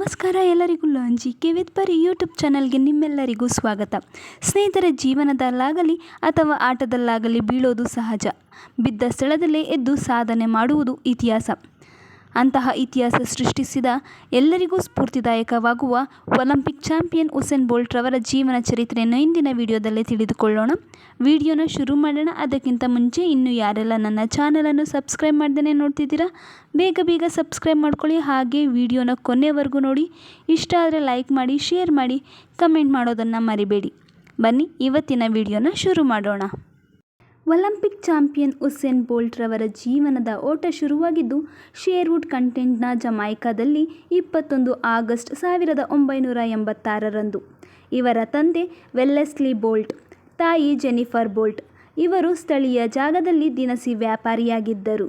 ನಮಸ್ಕಾರ ಎಲ್ಲರಿಗೂ ಲಾಂಜಿ ಕೆ ವಿತ್ ಪರಿ ಯೂಟ್ಯೂಬ್ ಚಾನಲ್ಗೆ ನಿಮ್ಮೆಲ್ಲರಿಗೂ ಸ್ವಾಗತ. ಸ್ನೇಹಿತರ, ಜೀವನದಲ್ಲಾಗಲಿ ಅಥವಾ ಆಟದಲ್ಲಾಗಲಿ ಬೀಳೋದು ಸಹಜ. ಬಿದ್ದ ಸ್ಥಳದಲ್ಲೇ ಎದ್ದು ಸಾಧನೆ ಮಾಡುವುದು ಇತಿಹಾಸ. ಅಂತಹ ಇತಿಹಾಸ ಸೃಷ್ಟಿಸಿದ ಎಲ್ಲರಿಗೂ ಸ್ಫೂರ್ತಿದಾಯಕವಾಗುವ ಒಲಿಂಪಿಕ್ ಚಾಂಪಿಯನ್ ಉಸೇನ್ ಬೋಲ್ಟ್ ರವರ ಜೀವನ ಚರಿತ್ರೆಯನ್ನು ಇಂದಿನ ವಿಡಿಯೋದಲ್ಲಿ ತಿಳಿದುಕೊಳ್ಳೋಣ. ವಿಡಿಯೋನ ಶುರು ಮಾಡೋಣ, ಅದಕ್ಕಿಂತ ಮುಂಚೆ ಇನ್ನು ಯಾರೆಲ್ಲ ನನ್ನ ಚಾನಲನ್ನು ಸಬ್ಸ್ಕ್ರೈಬ್ ಮಾಡ್ದೇ ನೋಡ್ತಿದ್ದೀರಾ, ಬೇಗ ಬೇಗ ಸಬ್ಸ್ಕ್ರೈಬ್ ಮಾಡ್ಕೊಳ್ಳಿ, ಹಾಗೆ ವಿಡಿಯೋನ ಕೊನೆವರೆಗೂ ನೋಡಿ. ಇಷ್ಟ ಆದರೆ ಲೈಕ್ ಮಾಡಿ ಶೇರ್ ಮಾಡಿ ಕಮೆಂಟ್ ಮಾಡೋದನ್ನು ಮರಿಬೇಡಿ. ಬನ್ನಿ, ಇವತ್ತಿನ ವಿಡಿಯೋನ ಶುರು ಮಾಡೋಣ. ಒಲಿಂಪಿಕ್ ಚಾಂಪಿಯನ್ ಉಸೇನ್ ಬೋಲ್ಟ್ ರವರ ಜೀವನದ ಓಟ ಶುರುವಾಗಿದ್ದು, ಶೇರ್ವುಡ್ ಕಂಟೆಂಟ್ನ ಜಮೈಕಾದಲ್ಲಿ ಇಪ್ಪತ್ತೊಂದು ಆಗಸ್ಟ್ ಸಾವಿರದ ಒಂಬೈನೂರ ಎಂಬತ್ತಾರರಂದು. ಇವರ ತಂದೆ ವೆಲ್ಲೆಸ್ಲಿ ಬೋಲ್ಟ್, ತಾಯಿ ಜೆನಿಫರ್ ಬೋಲ್ಟ್. ಇವರು ಸ್ಥಳೀಯ ಜಾಗದಲ್ಲಿ ದಿನಸಿ ವ್ಯಾಪಾರಿಯಾಗಿದ್ದರು.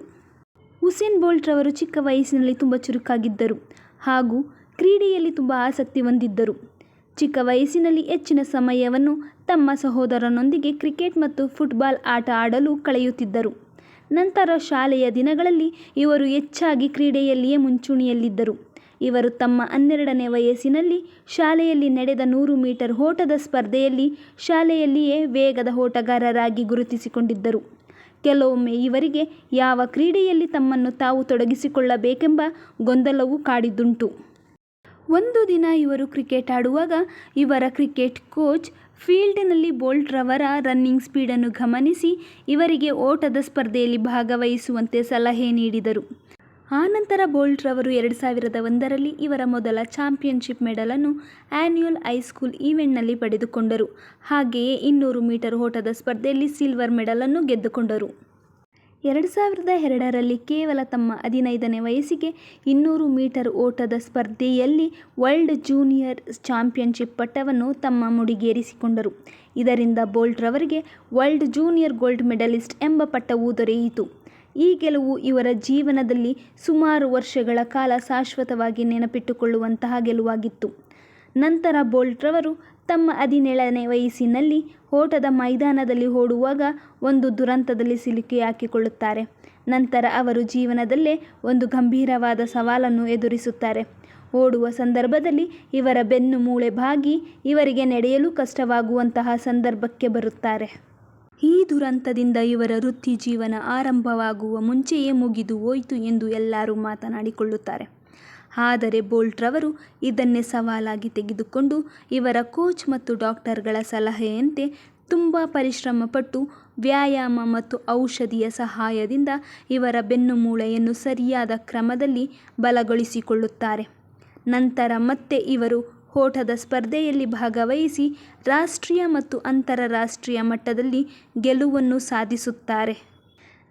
ಹುಸೇನ್ ಬೋಲ್ಟ್ ರವರು ಚಿಕ್ಕ ವಯಸ್ಸಿನಲ್ಲಿ ತುಂಬ ಚುರುಕಾಗಿದ್ದರು ಹಾಗೂ ಕ್ರೀಡೆಯಲ್ಲಿ ತುಂಬ ಆಸಕ್ತಿ ಹೊಂದಿದ್ದರು. ಚಿಕ್ಕ ವಯಸ್ಸಿನಲ್ಲಿ ಹೆಚ್ಚಿನ ಸಮಯವನ್ನು ತಮ್ಮ ಸಹೋದರನೊಂದಿಗೆ ಕ್ರಿಕೆಟ್ ಮತ್ತು ಫುಟ್ಬಾಲ್ ಆಟ ಆಡಲು ಕಳೆಯುತ್ತಿದ್ದರು. ನಂತರ ಶಾಲೆಯ ದಿನಗಳಲ್ಲಿ ಇವರು ಹೆಚ್ಚಾಗಿ ಕ್ರೀಡೆಯಲ್ಲಿಯೇ ಮುಂಚೂಣಿಯಲ್ಲಿದ್ದರು. ಇವರು ತಮ್ಮ ಹನ್ನೆರಡನೇ ವಯಸ್ಸಿನಲ್ಲಿ ಶಾಲೆಯಲ್ಲಿ ನಡೆದ ನೂರು ಮೀಟರ್ ಓಟದ ಸ್ಪರ್ಧೆಯಲ್ಲಿ ಶಾಲೆಯಲ್ಲಿಯೇ ವೇಗದ ಓಟಗಾರರಾಗಿ ಗುರುತಿಸಿಕೊಂಡಿದ್ದರು. ಕೆಲವೊಮ್ಮೆ ಇವರಿಗೆ ಯಾವ ಕ್ರೀಡೆಯಲ್ಲಿ ತಮ್ಮನ್ನು ತಾವು ತೊಡಗಿಸಿಕೊಳ್ಳಬೇಕೆಂಬ ಗೊಂದಲವೂ ಕಾಡಿದ್ದುಂಟು. ಒಂದು ದಿನ ಇವರು ಕ್ರಿಕೆಟ್ ಆಡುವಾಗ ಇವರ ಕ್ರಿಕೆಟ್ ಕೋಚ್ ಫೀಲ್ಡ್ನಲ್ಲಿ ಬೋಲ್ಟ್ರವರ ರನ್ನಿಂಗ್ ಸ್ಪೀಡನ್ನು ಗಮನಿಸಿ ಇವರಿಗೆ ಓಟದ ಸ್ಪರ್ಧೆಯಲ್ಲಿ ಭಾಗವಹಿಸುವಂತೆ ಸಲಹೆ ನೀಡಿದರು. ಆನಂತರ ಬೋಲ್ಟ್ ರವರು ಎರಡು ಸಾವಿರದ ಒಂದರಲ್ಲಿ ಇವರ ಮೊದಲ ಚಾಂಪಿಯನ್ಶಿಪ್ ಮೆಡಲನ್ನು ಆ್ಯನ್ಯುಯಲ್ ಹೈಸ್ಕೂಲ್ ಈವೆಂಟ್ನಲ್ಲಿ ಪಡೆದುಕೊಂಡರು. ಹಾಗೆಯೇ ಇನ್ನೂರು ಮೀಟರ್ ಓಟದ ಸ್ಪರ್ಧೆಯಲ್ಲಿ ಸಿಲ್ವರ್ ಮೆಡಲನ್ನು ಗೆದ್ದುಕೊಂಡರು. ಎರಡು ಸಾವಿರದ ಎರಡರಲ್ಲಿ ಕೇವಲ ತಮ್ಮ ಹದಿನೈದನೇ ವಯಸ್ಸಿಗೆ ಇನ್ನೂರು ಮೀಟರ್ ಓಟದ ಸ್ಪರ್ಧೆಯಲ್ಲಿ ವರ್ಲ್ಡ್ ಜೂನಿಯರ್ ಚಾಂಪಿಯನ್ಶಿಪ್ ಪಟ್ಟವನ್ನು ತಮ್ಮ ಮುಡಿಗೇರಿಸಿಕೊಂಡರು. ಇದರಿಂದ ಬೋಲ್ಟ್ ರವರಿಗೆ ವರ್ಲ್ಡ್ ಜೂನಿಯರ್ ಗೋಲ್ಡ್ ಮೆಡಲಿಸ್ಟ್ ಎಂಬ ಪಟ್ಟವೂ ದೊರೆಯಿತು. ಈ ಗೆಲುವು ಇವರ ಜೀವನದಲ್ಲಿ ಸುಮಾರು ವರ್ಷಗಳ ಕಾಲ ಶಾಶ್ವತವಾಗಿ ನೆನಪಿಟ್ಟುಕೊಳ್ಳುವಂತಹ ಗೆಲುವಾಗಿತ್ತು. ನಂತರ ಬೋಲ್ಟ್ರವರು ತಮ್ಮ ಹದಿನೇಳನೇ ವಯಸ್ಸಿನಲ್ಲಿ ಓಟದ ಮೈದಾನದಲ್ಲಿ ಓಡುವಾಗ ಒಂದು ದುರಂತದಲ್ಲಿ ಸಿಲುಕಿ ಹಾಕಿಕೊಳ್ಳುತ್ತಾರೆ. ನಂತರ ಅವರು ಜೀವನದಲ್ಲೇ ಒಂದು ಗಂಭೀರವಾದ ಸವಾಲನ್ನು ಎದುರಿಸುತ್ತಾರೆ. ಓಡುವ ಸಂದರ್ಭದಲ್ಲಿ ಇವರ ಬೆನ್ನು ಮೂಳೆ ಬಾಗಿ ಇವರಿಗೆ ನಡೆಯಲು ಕಷ್ಟವಾಗುವಂತಹ ಸಂದರ್ಭಕ್ಕೆ ಬರುತ್ತಾರೆ. ಈ ದುರಂತದಿಂದ ಇವರ ವೃತ್ತಿ ಜೀವನ ಆರಂಭವಾಗುವ ಮುಂಚೆಯೇ ಮುಗಿದು ಹೋಯಿತು ಎಂದು ಎಲ್ಲರೂ ಮಾತನಾಡಿಕೊಳ್ಳುತ್ತಾರೆ. ಆದರೆ ಬೋಲ್ಟ್ ರವರು ಇದನ್ನೇ ಸವಾಲಾಗಿ ತೆಗೆದುಕೊಂಡು ಇವರ ಕೋಚ್ ಮತ್ತು ಡಾಕ್ಟರ್ಗಳ ಸಲಹೆಯಂತೆ ತುಂಬ ಪರಿಶ್ರಮಪಟ್ಟು ವ್ಯಾಯಾಮ ಮತ್ತು ಔಷಧಿಯ ಸಹಾಯದಿಂದ ಇವರ ಬೆನ್ನು ಮೂಳೆಯನ್ನು ಸರಿಯಾದ ಕ್ರಮದಲ್ಲಿ ಬಲಗೊಳಿಸಿಕೊಳ್ಳುತ್ತಾರೆ. ನಂತರ ಮತ್ತೆ ಇವರು ಓಟದ ಸ್ಪರ್ಧೆಯಲ್ಲಿ ಭಾಗವಹಿಸಿ ರಾಷ್ಟ್ರೀಯ ಮತ್ತು ಅಂತಾರಾಷ್ಟ್ರೀಯ ಮಟ್ಟದಲ್ಲಿ ಗೆಲುವನ್ನು ಸಾಧಿಸುತ್ತಾರೆ.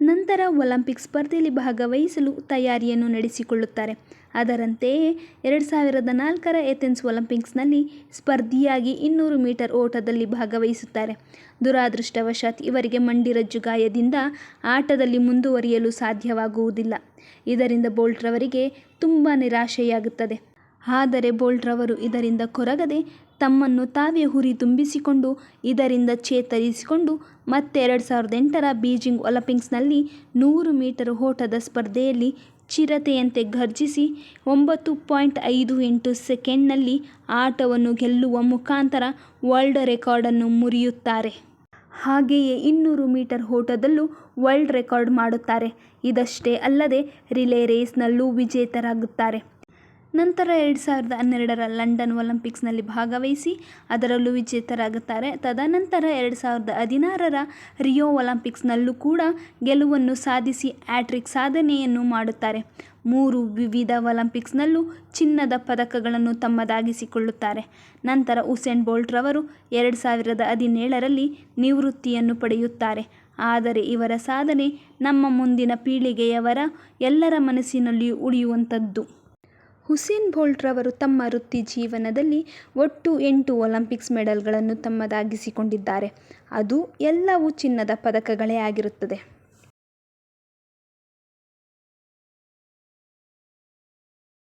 ನಂತರ ಒಲಿಂಪಿಕ್ ಸ್ಪರ್ಧೆಯಲ್ಲಿ ಭಾಗವಹಿಸಲು ತಯಾರಿಯನ್ನು ನಡೆಸಿಕೊಳ್ಳುತ್ತಾರೆ. ಅದರಂತೆಯೇ, ಎರಡು ಸಾವಿರದ ನಾಲ್ಕರ ಏಥೆನ್ಸ್ ಒಲಿಂಪಿಕ್ಸ್ನಲ್ಲಿ ಸ್ಪರ್ಧಿಯಾಗಿ ಇನ್ನೂರು ಮೀಟರ್ ಓಟದಲ್ಲಿ ಭಾಗವಹಿಸುತ್ತಾರೆ. ದುರಾದೃಷ್ಟವಶಾತ್ ಇವರಿಗೆ ಮಂಡಿರಜ್ಜು ಗಾಯದಿಂದ ಆಟದಲ್ಲಿ ಮುಂದುವರಿಯಲು ಸಾಧ್ಯವಾಗುವುದಿಲ್ಲ. ಇದರಿಂದ ಬೋಲ್ಟ್ರವರಿಗೆ ತುಂಬ ನಿರಾಶೆಯಾಗುತ್ತದೆ. ಆದರೆ ಬೋಲ್ಟ್ರವರು ಇದರಿಂದ ಕೊರಗದೆ ತಮ್ಮನ್ನು ತಾವೇ ಹುರಿ ತುಂಬಿಸಿಕೊಂಡು ಇದರಿಂದ ಚೇತರಿಸಿಕೊಂಡು ಮತ್ತೆ ಎರಡು ಸಾವಿರದ ಎಂಟರ ಬೀಜಿಂಗ್ ಒಲಿಂಪಿಕ್ಸ್ನಲ್ಲಿ ನೂರು ಮೀಟರ್ ಓಟದ ಸ್ಪರ್ಧೆಯಲ್ಲಿ ಚಿರತೆಯಂತೆ ಘರ್ಜಿಸಿ ಒಂಬತ್ತು ಪಾಯಿಂಟ್ ಐದು ಎಂಟು ಸೆಕೆಂಡ್ನಲ್ಲಿ ಆಟವನ್ನು ಗೆಲ್ಲುವ ಮುಖಾಂತರ ವರ್ಲ್ಡ್ ರೆಕಾರ್ಡನ್ನು ಮುರಿಯುತ್ತಾರೆ. ಹಾಗೆಯೇ ಇನ್ನೂರು ಮೀಟರ್ ಓಟದಲ್ಲೂ ವರ್ಲ್ಡ್ ರೆಕಾರ್ಡ್ ಮಾಡುತ್ತಾರೆ. ಇದಷ್ಟೇ ಅಲ್ಲದೆ ರಿಲೇ ರೇಸ್ನಲ್ಲೂ ವಿಜೇತರಾಗುತ್ತಾರೆ. ನಂತರ ಎರಡು ಸಾವಿರದ ಹನ್ನೆರಡರ ಲಂಡನ್ ಒಲಿಂಪಿಕ್ಸ್ನಲ್ಲಿ ಭಾಗವಹಿಸಿ ಅದರಲ್ಲೂ ವಿಜೇತರಾಗುತ್ತಾರೆ. ತದನಂತರ ಎರಡು ಸಾವಿರದ ಹದಿನಾರರ ರಿಯೋ ಒಲಿಂಪಿಕ್ಸ್ನಲ್ಲೂ ಕೂಡ ಗೆಲುವನ್ನು ಸಾಧಿಸಿ ಹ್ಯಾಟ್ರಿಕ್ ಸಾಧನೆಯನ್ನು ಮಾಡುತ್ತಾರೆ. ಮೂರು ವಿವಿಧ ಒಲಿಂಪಿಕ್ಸ್ನಲ್ಲೂ ಚಿನ್ನದ ಪದಕಗಳನ್ನು ತಮ್ಮದಾಗಿಸಿಕೊಳ್ಳುತ್ತಾರೆ. ನಂತರ ಉಸೇನ್ ಬೋಲ್ಟ್ ರವರು ಎರಡು ಸಾವಿರದ ಹದಿನೇಳರಲ್ಲಿ ನಿವೃತ್ತಿಯನ್ನು ಪಡೆಯುತ್ತಾರೆ. ಆದರೆ ಇವರ ಸಾಧನೆ ನಮ್ಮ ಮುಂದಿನ ಪೀಳಿಗೆಯವರ ಎಲ್ಲರ ಮನಸ್ಸಿನಲ್ಲಿಯೂ ಉಳಿಯುವಂಥದ್ದು. ಹುಸೇನ್ ಬೋಲ್ಟ್ ರವರು ತಮ್ಮ ವೃತ್ತಿ ಜೀವನದಲ್ಲಿ ಒಟ್ಟು ಎಂಟು ಒಲಿಂಪಿಕ್ಸ್ ಮೆಡಲ್ಗಳನ್ನು ತಮ್ಮದಾಗಿಸಿಕೊಂಡಿದ್ದಾರೆ. ಅದು ಎಲ್ಲವೂ ಚಿನ್ನದ ಪದಕಗಳೇ ಆಗಿರುತ್ತದೆ.